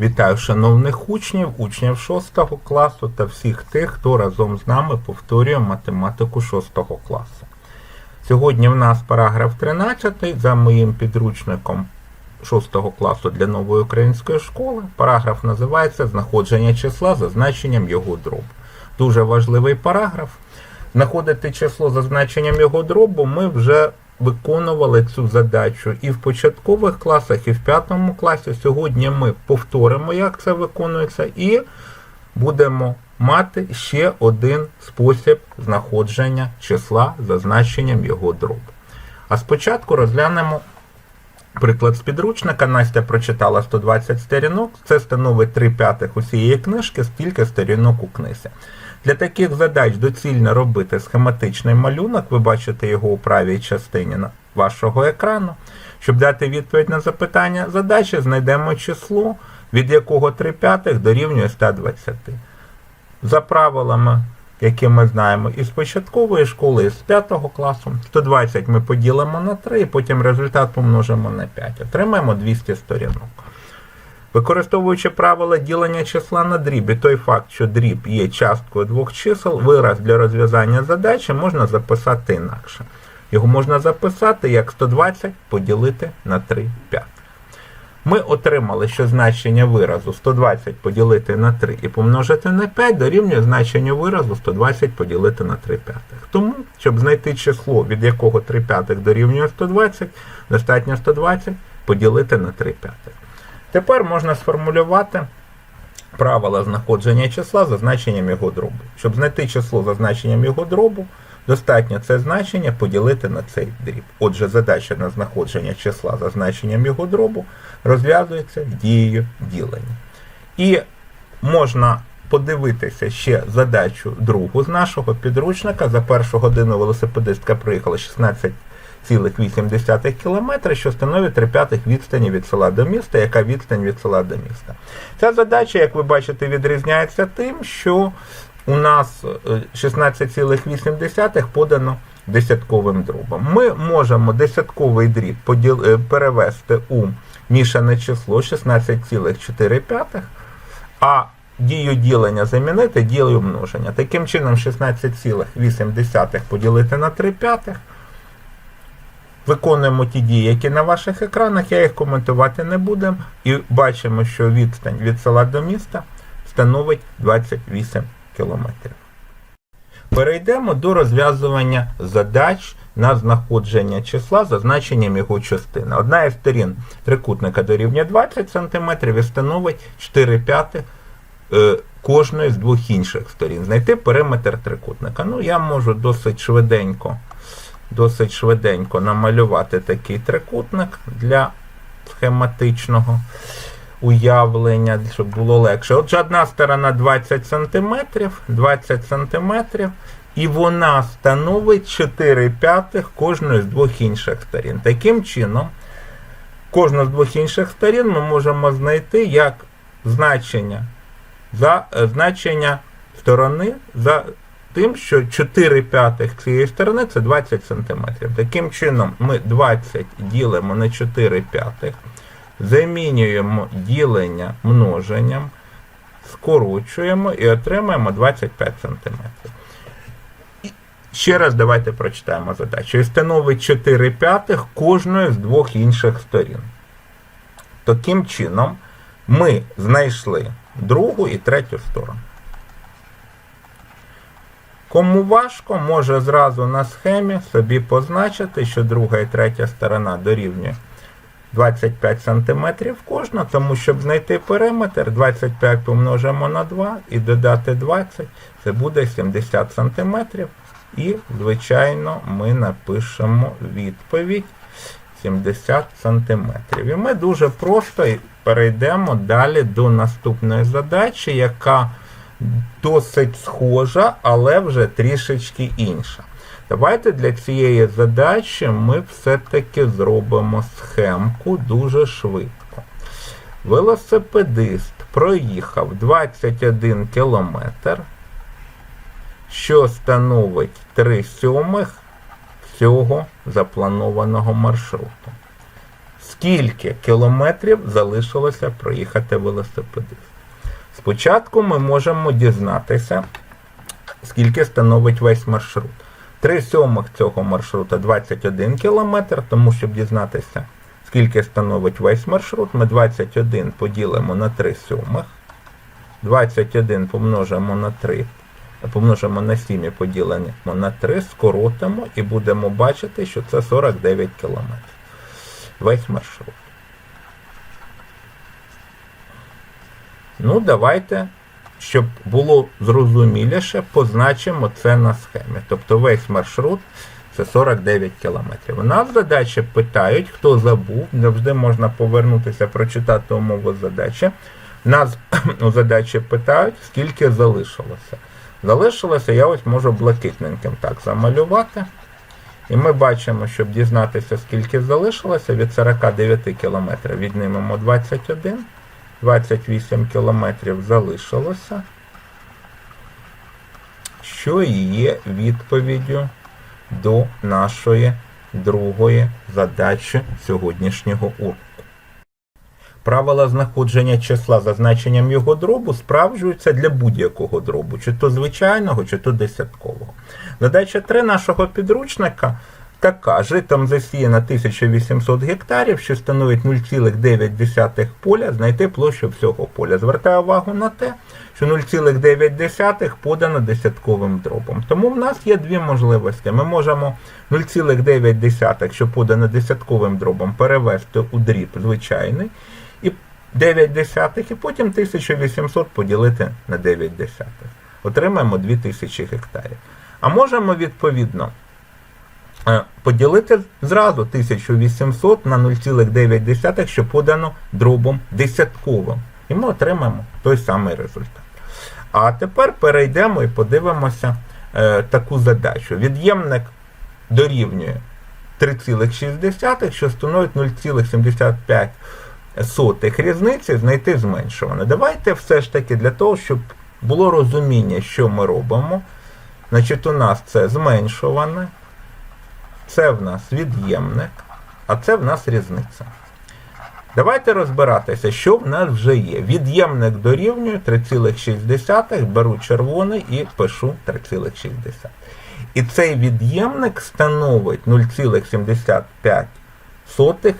Вітаю шановних учнів, учнів 6 класу та всіх тих, хто разом з нами повторює математику 6 класу. Сьогодні в нас параграф 13 за моїм підручником 6 класу для нової української школи. Параграф називається Знаходження числа за значенням його дробу. Дуже важливий параграф. Знаходити число за значенням його дробу ми вже виконували цю задачу і в початкових класах, і в п'ятому класі. Сьогодні ми повторимо, як це виконується, і будемо мати ще один спосіб знаходження числа за значенням його дробу. А спочатку розглянемо приклад з підручника. Настя прочитала 120 сторінок. Це становить 3 п'ятих усієї книжки, стільки сторінок у книзі. Для таких задач доцільно робити схематичний малюнок, ви бачите його у правій частині вашого екрану. Щоб дати відповідь на запитання задачі, знайдемо число, від якого 3 п'ятих дорівнює 120. За правилами, які ми знаємо із початкової школи, з 5 класу, 120 ми поділимо на 3 і потім результат помножимо на 5. Отримаємо 200 сторінок. Використовуючи правила ділення числа на дріб і той факт, що дріб є часткою двох чисел, вираз для розв'язання задачі можна записати інакше. Його можна записати як 120 поділити на 3 п'ятих. Ми отримали, що значення виразу 120 поділити на 3 і помножити на 5 дорівнює значенню виразу 120 поділити на 3 п'ятих. Тому, щоб знайти число, від якого 3 п'ятих дорівнює 120, достатньо 120 поділити на 3 п'ятих. Тепер можна сформулювати правила знаходження числа за значенням його дробу. Щоб знайти число за значенням його дробу, достатньо це значення поділити на цей дріб. Отже, задача на знаходження числа за значенням його дробу розв'язується дією ділення. І можна подивитися ще задачу другу з нашого підручника. За першу годину велосипедистка проїхала 16,8 км, що становить 3 п'ятих відстані від села до міста, яка відстань від села до міста. Ця задача, як ви бачите, відрізняється тим, що у нас е, 16,8 подано десятковим дробом. Ми можемо десятковий дріб поділ... е, перевести у мішане число 16,4, а дію ділення замінити дією множення. Таким чином 16,8 поділити на 3 п'ятих. Виконуємо ті дії, які на ваших екранах, я їх коментувати не буду. І бачимо, що відстань від села до міста становить 28 кілометрів. Перейдемо до розв'язування задач на знаходження числа за значенням його частини. Одна із сторін трикутника дорівнює 20 см і становить 4 п'ятих е, кожної з двох інших сторін. Знайти периметр трикутника. Ну, я можу досить швиденько, досить швиденько намалювати такий трикутник для схематичного уявлення, щоб було легше. Отже, одна сторона 20 см, 20 см, і вона становить 4 п'ятих кожної з двох інших сторін. Таким чином, кожну з двох інших сторін ми можемо знайти як значення за е, значення сторони за тим, що 4 п'ятих цієї сторони це 20 см. Таким чином, ми 20 ділимо на 4 п'ятих, замінюємо ділення множенням, скорочуємо і отримаємо 25 см. Ще раз давайте прочитаємо задачу. І становить 4 п'ятих кожної з двох інших сторін. Таким чином, ми знайшли другу і третю сторону. Кому важко, може зразу на схемі собі позначити, що друга і третя сторона дорівнює 25 см кожна, тому щоб знайти периметр, 25 помножимо на 2 і додати 20, це буде 70 см. І, звичайно, ми напишемо відповідь 70 см. І ми дуже просто перейдемо далі до наступної задачі, яка досить схожа, але вже трішечки інша. Давайте для цієї задачі ми все-таки зробимо схемку дуже швидко. Велосипедист проїхав 21 кілометр, що становить 3 сьомих всього запланованого маршруту. скільки кілометрів залишилося проїхати велосипедист. Спочатку ми можемо дізнатися, скільки становить весь маршрут. 3 сьомих цього маршрута 21 кілометр, тому щоб дізнатися, скільки становить весь маршрут, ми 21 поділимо на 3 сьомих. 21 помножимо на 3, помножимо на 7 і поділимо на 3, скоротимо і будемо бачити, що це 49 кілометрів. Весь маршрут. Ну, давайте, щоб було зрозуміліше, позначимо це на схемі. Тобто весь маршрут це 49 кілометрів. У нас задачі питають, хто забув, завжди можна повернутися, прочитати умову задачі. Нас у задачі питають, скільки залишилося. Залишилося, я ось можу блакитненьким так замалювати. І ми бачимо, щоб дізнатися, скільки залишилося, від 49 кілометрів віднімемо 21. 28 кілометрів залишилося, що і є відповіддю до нашої другої задачі сьогоднішнього уроку. Правила знаходження числа за значенням його дробу справджуються для будь-якого дробу, чи то звичайного, чи то десяткового. Задача 3 нашого підручника така. Житом засіяно 1800 гектарів, що становить 0,9 поля, знайти площу всього поля. Звертаю увагу на те, що 0,9 подано десятковим дробом. Тому в нас є дві можливості. Ми можемо 0,9, що подано десятковим дробом, перевести у дріб звичайний. І 9 десятих, і потім 1800 поділити на 9 десятих. Отримаємо 2000 гектарів. А можемо відповідно поділити зразу 1800 на 0,9, що подано дробом десятковим. І ми отримаємо той самий результат. А тепер перейдемо і подивимося е, таку задачу. Від'ємник дорівнює 3,6, що становить 0,75 сотих різниці знайти зменшуване. Давайте все ж таки для того, щоб було розуміння, що ми робимо. Значить, у нас це зменшуване, це в нас від'ємник, а це в нас різниця. Давайте розбиратися, що в нас вже є. Від'ємник дорівнює 3,6, беру червоний і пишу 3,6. І цей від'ємник становить 0,75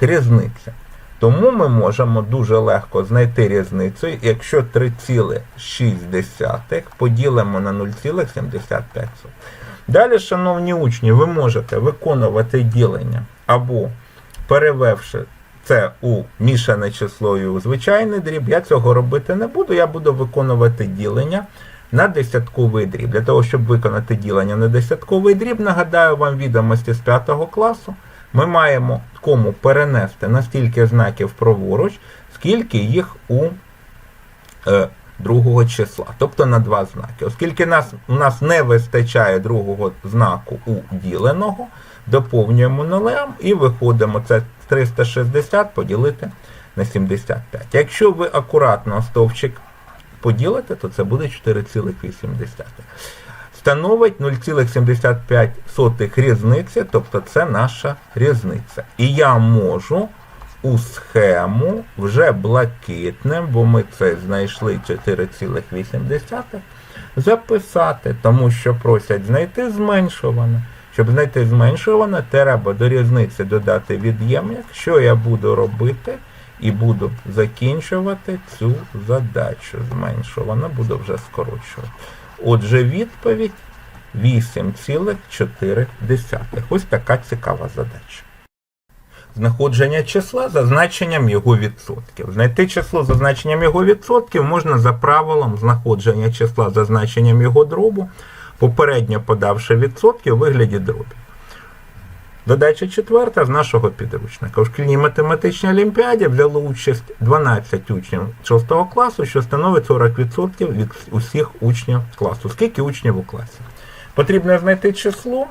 різниця. Тому ми можемо дуже легко знайти різницю, якщо 3,6 поділимо на 0,75. Далі, шановні учні, ви можете виконувати ділення або перевевши це у мішане число і у звичайний дріб. Я цього робити не буду, я буду виконувати ділення на десятковий дріб. Для того, щоб виконати ділення на десятковий дріб, нагадаю вам відомості з 5 класу. Ми маємо кому перенести на стільки знаків праворуч, скільки їх у е, другого числа, тобто на два знаки. Оскільки нас, у нас не вистачає другого знаку у діленого, доповнюємо нулем і виходимо це 360 поділити на 75. Якщо ви акуратно стовпчик поділите, то це буде 4,8 становить 0,75 різниці, тобто це наша різниця. І я можу у схему вже блакитним, бо ми це знайшли 4,8, записати, тому що просять знайти зменшуване. Щоб знайти зменшуване, треба до різниці додати від'ємник, що я буду робити, і буду закінчувати цю задачу. Зменшуване, буду вже скорочувати. Отже, відповідь 8,4. Ось така цікава задача. Знаходження числа за значенням його відсотків. Знайти число за значенням його відсотків можна за правилом знаходження числа за значенням його дробу, попередньо подавши відсотки у вигляді дробів. Задача четверта з нашого підручника. У шкільній математичній олімпіаді взяло участь 12 учнів 6 класу, що становить 40% від усіх учнів класу. Скільки учнів у класі? Потрібно знайти число,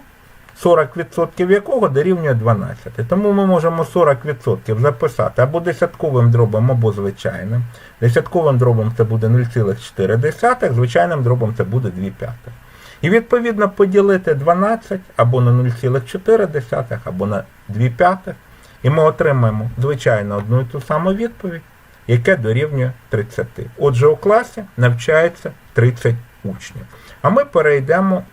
40% якого дорівнює 12. Тому ми можемо 40% записати або десятковим дробом, або звичайним. Десятковим дробом це буде 0,4, звичайним дробом це буде 2 п'ятих. І відповідно поділити 12 або на 0,4, або на 2 п'ятих. І ми отримаємо, звичайно, одну і ту саму відповідь, яке дорівнює 30. Отже, у класі навчається 30 учнів. А ми перейдемо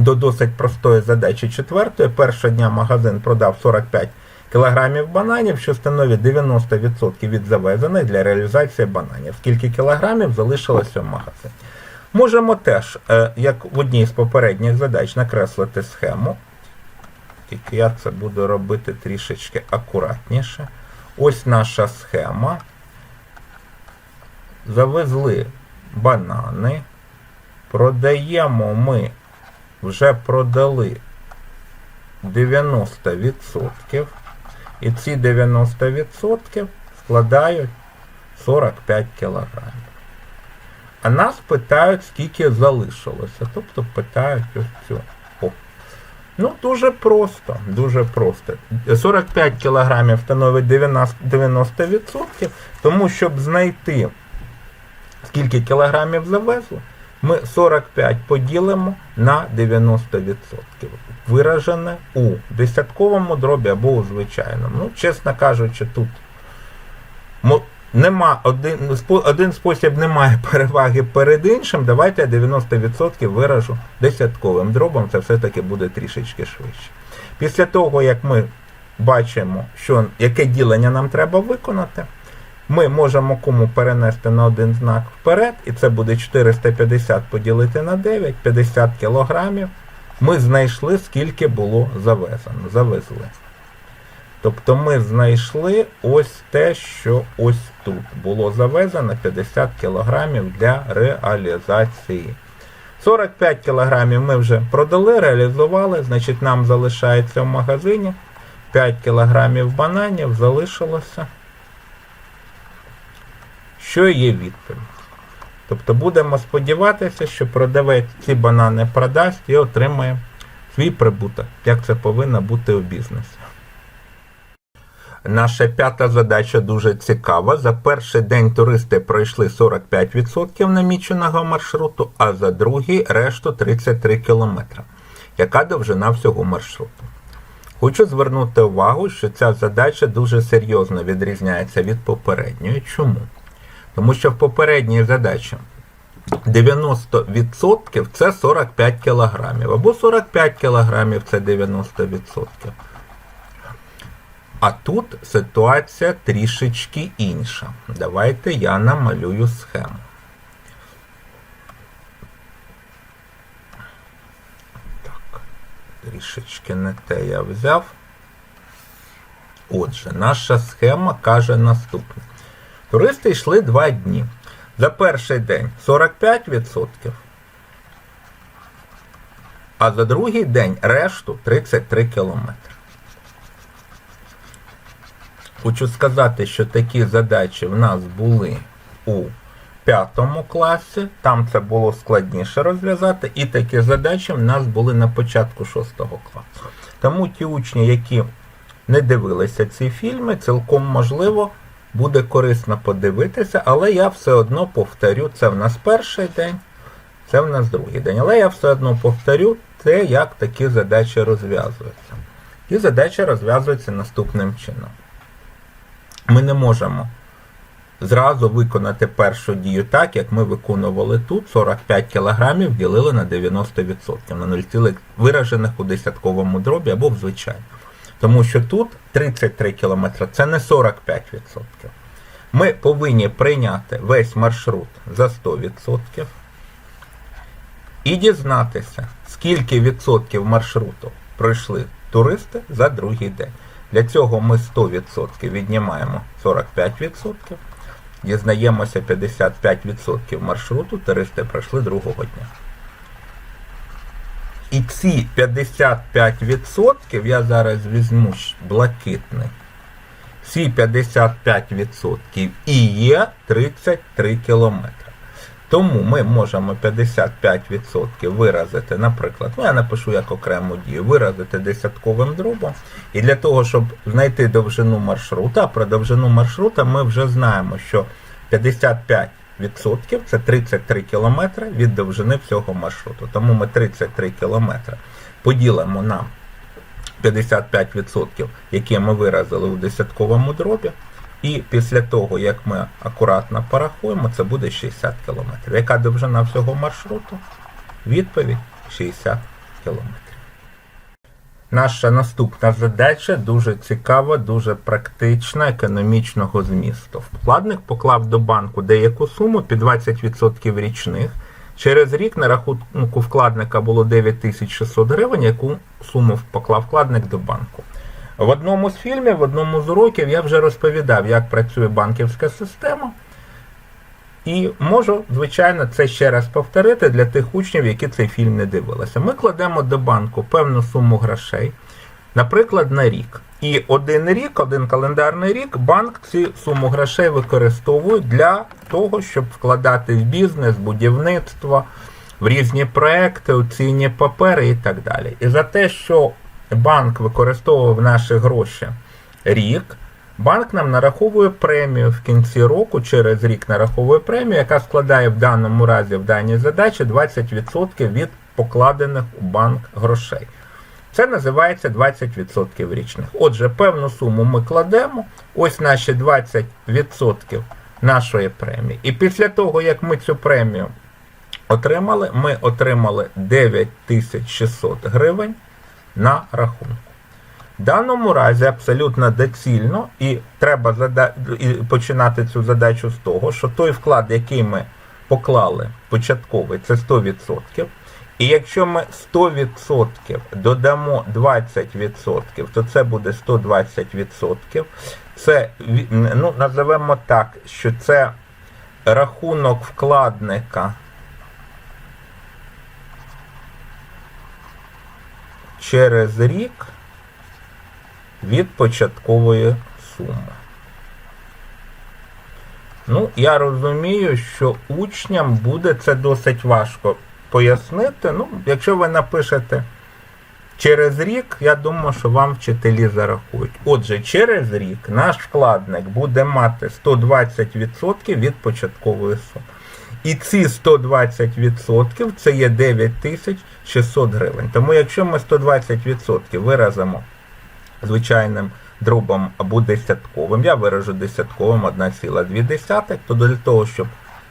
до досить простої задачі четвертої. Першого дня магазин продав 45 кілограмів бананів, що становить 90% від завезених для реалізації бананів. Скільки кілограмів залишилося в магазині? Можемо теж, е, як в одній з попередніх задач, накреслити схему. Тільки я це буду робити трішечки акуратніше. Ось наша схема. Завезли банани. Продаємо ми, вже продали 90%. І ці 90% складають 45 кілограмів. А нас питають, скільки залишилося. Тобто питають ось цю. Ну, дуже просто, дуже просто. 45 кілограмів становить 90%, 90%, тому щоб знайти, скільки кілограмів завезли, ми 45 поділимо на 90%. Виражене у десятковому дробі або у звичайному. Ну, чесно кажучи, тут нема один, один спосіб не має переваги перед іншим. Давайте я 90% виражу десятковим дробом, це все-таки буде трішечки швидше. Після того, як ми бачимо, що, яке ділення нам треба виконати, ми можемо кому перенести на один знак вперед, і це буде 450 поділити на 9, 50 кілограмів. Ми знайшли, скільки було завезено, завезли. Тобто ми знайшли ось те, що ось тут було завезено 50 кілограмів для реалізації. 45 кілограмів ми вже продали, реалізували, значить нам залишається в магазині 5 кілограмів бананів залишилося. Що є відповідь? Тобто будемо сподіватися, що продавець ці банани продасть і отримає свій прибуток, як це повинно бути у бізнесі. Наша п'ята задача дуже цікава. За перший день туристи пройшли 45% наміченого маршруту, а за другий решту 33 км. Яка довжина всього маршруту? Хочу звернути увагу, що ця задача дуже серйозно відрізняється від попередньої. Чому? Тому що в попередній задачі 90% це 45 кілограмів, або 45 кілограмів це 90%. А тут ситуація трішечки інша. Давайте я намалюю схему. Так, трішечки не те я взяв. Отже, наша схема каже наступне. Туристи йшли 2 дні. За перший день 45%, а за другий день решту 33 кілометри. Хочу сказати, що такі задачі в нас були у п'ятому класі, там це було складніше розв'язати, і такі задачі в нас були на початку шостого класу. Тому ті учні, які не дивилися ці фільми, цілком можливо буде корисно подивитися, але я все одно повторю, це в нас перший день, це в нас другий день. Але я все одно повторю те, як такі задачі розв'язуються. І задача розв'язується наступним чином. Ми не можемо зразу виконати першу дію так, як ми виконували тут. 45 кг ділили на 90%, на 0, виражених у десятковому дробі або в звичайному. Тому що тут 33 км це не 45%. Ми повинні прийняти весь маршрут за 100% і дізнатися, скільки відсотків маршруту пройшли туристи за другий день. Для цього ми 100% віднімаємо 45%, дізнаємося 55% маршруту, туристи пройшли другого дня. І ці 55% я зараз візьму блакитний. Ці 55% і є 33 кілометри. Тому ми можемо 55% виразити, наприклад, ну я напишу як окрему дію, виразити десятковим дробом. І для того, щоб знайти довжину маршрута, про довжину маршрута ми вже знаємо, що 55% це 33 км від довжини всього маршруту. Тому ми 33 км поділимо на 55%, які ми виразили у десятковому дробі. І після того, як ми акуратно порахуємо, це буде 60 км. Яка довжина всього маршруту? Відповідь 60 км. Наша наступна задача дуже цікава, дуже практична, економічного змісту. Вкладник поклав до банку деяку суму під 20% річних. Через рік на рахунку вкладника було 9600 гривень, яку суму поклав вкладник до банку. В одному з фільмів, в одному з уроків я вже розповідав, як працює банківська система. І можу, звичайно, це ще раз повторити для тих учнів, які цей фільм не дивилися. Ми кладемо до банку певну суму грошей, наприклад, на рік. І один рік, один календарний рік, банк цю суму грошей використовує для того, щоб вкладати в бізнес, будівництво, в різні проекти, у цінні папери і так далі. І за те, що банк використовував наші гроші рік, банк нам нараховує премію в кінці року, через рік нараховує премію, яка складає в даному разі в даній задачі 20% від покладених у банк грошей. Це називається 20% річних. Отже, певну суму ми кладемо, ось наші 20% нашої премії. І після того, як ми цю премію отримали, ми отримали 9600 гривень на рахунку. В даному разі абсолютно доцільно, і треба зада... і починати цю задачу з того, що той вклад, який ми поклали початковий, це 100%. І якщо ми 100% додамо 20%, то це буде 120%. Це, ну, називемо так, що це рахунок вкладника через рік від початкової суми. Ну, я розумію, що учням буде це досить важко пояснити. Ну, якщо ви напишете через рік, я думаю, що вам вчителі зарахують. Отже, через рік наш вкладник буде мати 120% від початкової суми. І ці 120% це є 9600 гривень. Тому якщо ми 120% виразимо звичайним дробом або десятковим, я виражу десятковим 1,2, то для того, щоб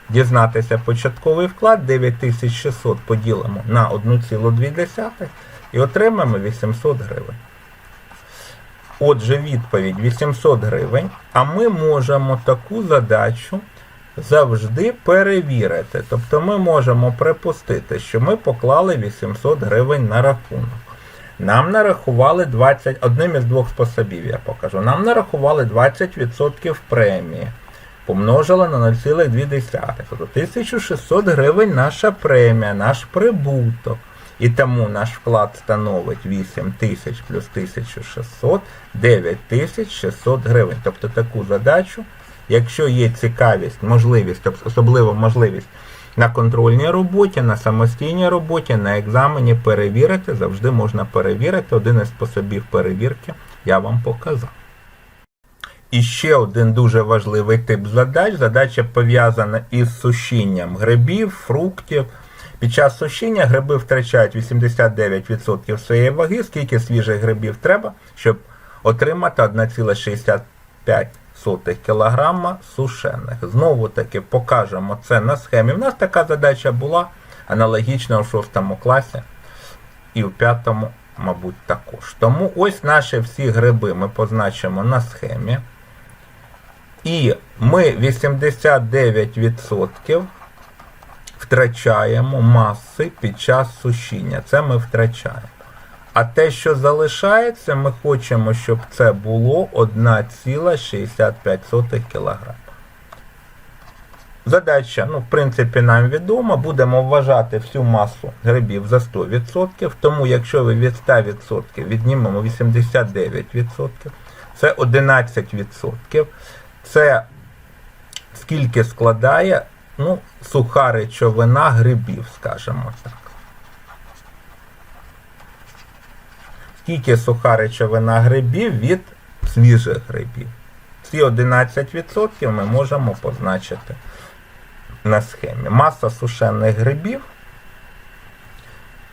дізнатися початковий вклад, 9600 поділимо на 1,2 і отримаємо 800 гривень. Отже, відповідь 800 гривень, а ми можемо таку задачу завжди перевірити. Тобто ми можемо припустити, що ми поклали 800 гривень на рахунок. Нам нарахували 20, одним із двох способів, я покажу. Нам нарахували 20% премії. Помножили на 0,2. Тобто 1600 гривень наша премія, наш прибуток. І тому наш вклад становить 8 тисяч плюс 1600, 9600 гривень. Тобто таку задачу, якщо є цікавість, можливість, особливо можливість на контрольній роботі, на самостійній роботі, на екзамені перевірити, завжди можна перевірити. Один із способів перевірки я вам показав. І ще один дуже важливий тип задач. Задача пов'язана із сушінням грибів, фруктів. Під час сушіння гриби втрачають 89% своєї ваги, скільки свіжих грибів треба, щоб отримати 1,65 кг сушених. Знову таки покажемо це на схемі. У нас така задача була аналогічна у 6 класі і у 5, мабуть, також. Тому ось наші всі гриби ми позначимо на схемі. І ми 89% втрачаємо маси під час сушіння. Це ми втрачаємо. А те, що залишається, ми хочемо, щоб це було 1,65 кг. Задача, ну, в принципі, нам відома. Будемо вважати всю масу грибів за 100%. Тому, якщо ви від 100% віднімемо 89%, це 11%. Це скільки складає ну, суха речовина грибів, скажімо так. Скільки суха речовина грибів від свіжих грибів. Ці 11% ми можемо позначити на схемі. Маса сушених грибів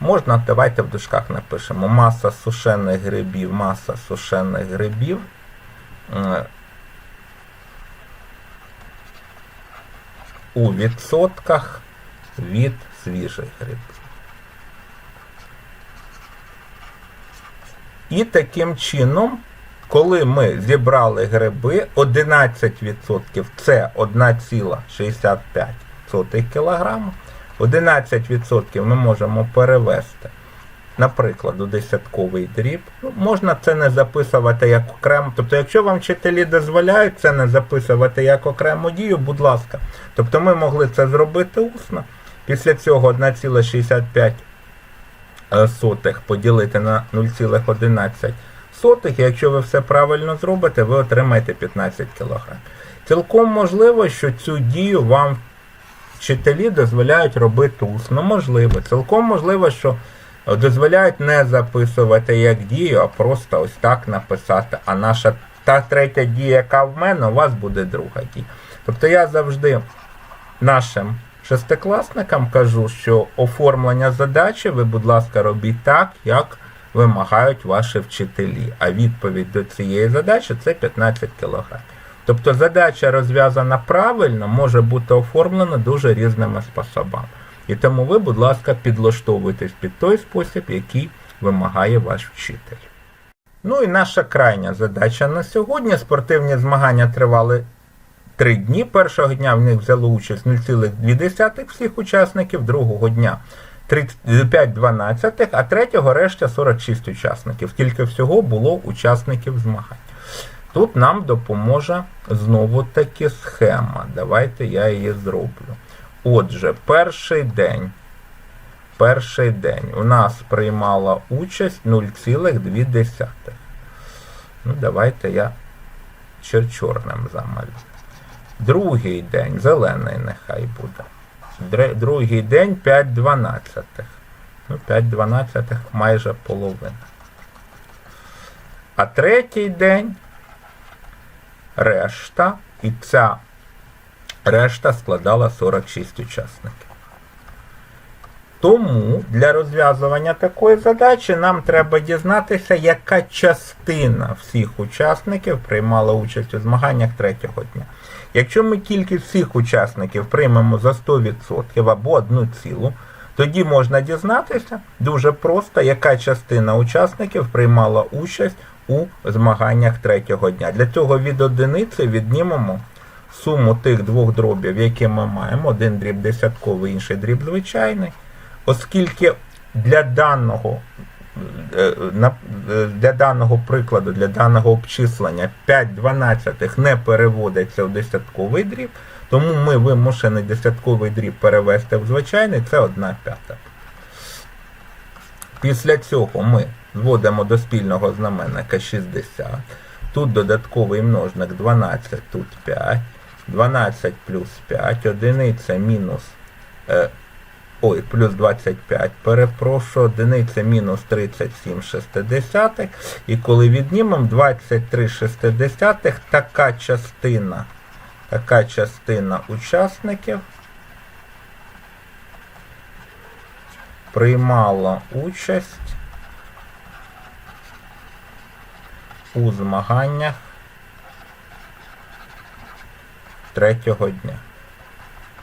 Можна, давайте в дужках напишемо маса сушених грибів, маса сушених грибів. У відсотках від свіжих грибів. І таким чином, коли ми зібрали гриби, 11% це 1,65 кг, 11% ми можемо перевести, наприклад, у десятковий дріб. Ну, можна це не записувати як окремо. Тобто, якщо вам вчителі дозволяють це не записувати як окрему дію, будь ласка. Тобто ми могли це зробити усно. Після цього 1,65 е, сотих поділити на 0,11 сотих, і якщо ви все правильно зробите, ви отримаєте 15 кг. Цілком можливо, що цю дію вам вчителі дозволяють робити усно. Можливо. Цілком можливо, що дозволяють не записувати як дію, а просто ось так написати. А наша та третя дія, яка в мене, у вас буде друга дія. Тобто я завжди нашим шестикласникам кажу, що оформлення задачі ви, будь ласка, робіть так, як вимагають ваші вчителі. А відповідь до цієї задачі це 15 кг. Тобто задача розв'язана правильно, може бути оформлена дуже різними способами. І тому ви, будь ласка, підлаштовуйтесь під той спосіб, який вимагає ваш вчитель. Ну і наша крайня задача на сьогодні. Спортивні змагання тривали три дні. Першого дня в них взяло участь 0,2 всіх учасників, другого дня 5-12, а третього решта 46 учасників. Тільки всього було учасників змагань. Тут нам допоможе знову таки схема. Давайте я її зроблю. Отже, перший день. Перший день у нас приймала участь 0,2. Ну, давайте я чор чорним замалю. Другий день, зелений нехай буде. Другий день 5 дванадцятих. Ну, 5 дванадцятих майже половина. А третій день решта, і ця решта складала 46 учасників. Тому для розв'язування такої задачі нам треба дізнатися, яка частина всіх учасників приймала участь у змаганнях третього дня. Якщо ми кількість всіх учасників приймемо за 100% або одну цілу, тоді можна дізнатися дуже просто, яка частина учасників приймала участь у змаганнях третього дня. Для цього від одиниці віднімемо суму тих двох дробів, які ми маємо, один дріб десятковий, інший дріб звичайний, оскільки для даного для даного прикладу, для даного обчислення 5 дванадцятих не переводиться в десятковий дріб, тому ми вимушені десятковий дріб перевести в звичайний, це 1 п'ята. Після цього ми зводимо до спільного знаменника 60. Тут додатковий множник 12, тут 5. 12 плюс 5, одиниця мінус е, ой, плюс 25, перепрошую, одиниця мінус 37 шестидесятих. І коли віднімемо 23 шестидесятих, така частина, така частина учасників приймала участь у змаганнях третього дня.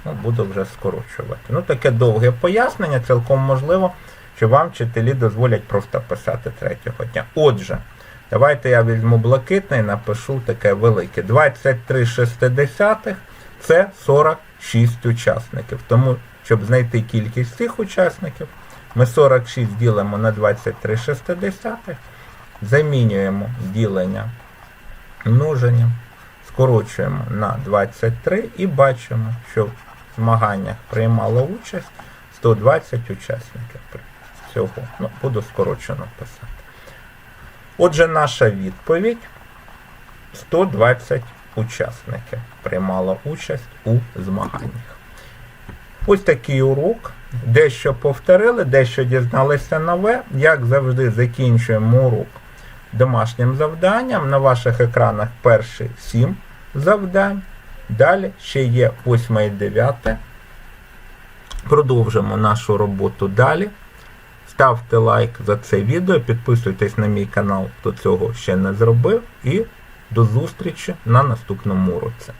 Ну, буду вже скорочувати. Ну, таке довге пояснення, цілком можливо, що вам вчителі дозволять просто писати третього дня. Отже, давайте я візьму блакитний і напишу таке велике. 23 шестидесятих це 46 учасників. Тому, щоб знайти кількість цих учасників, ми 46 ділимо на 23 шестидесятих, замінюємо ділення множенням, скорочуємо на 23 і бачимо, що змаганнях приймало участь 120 учасників всього. Ну, буду скорочено писати. Отже, наша відповідь 120 учасників приймало участь у змаганнях. Ось такий урок. Дещо повторили, дещо дізналися нове. Як завжди, закінчуємо урок домашнім завданням. На ваших екранах перші 7 завдань. Далі ще є 8 і 9. Продовжимо нашу роботу далі. Ставте лайк за це відео, підписуйтесь на мій канал, хто цього ще не зробив, і до зустрічі на наступному уроці.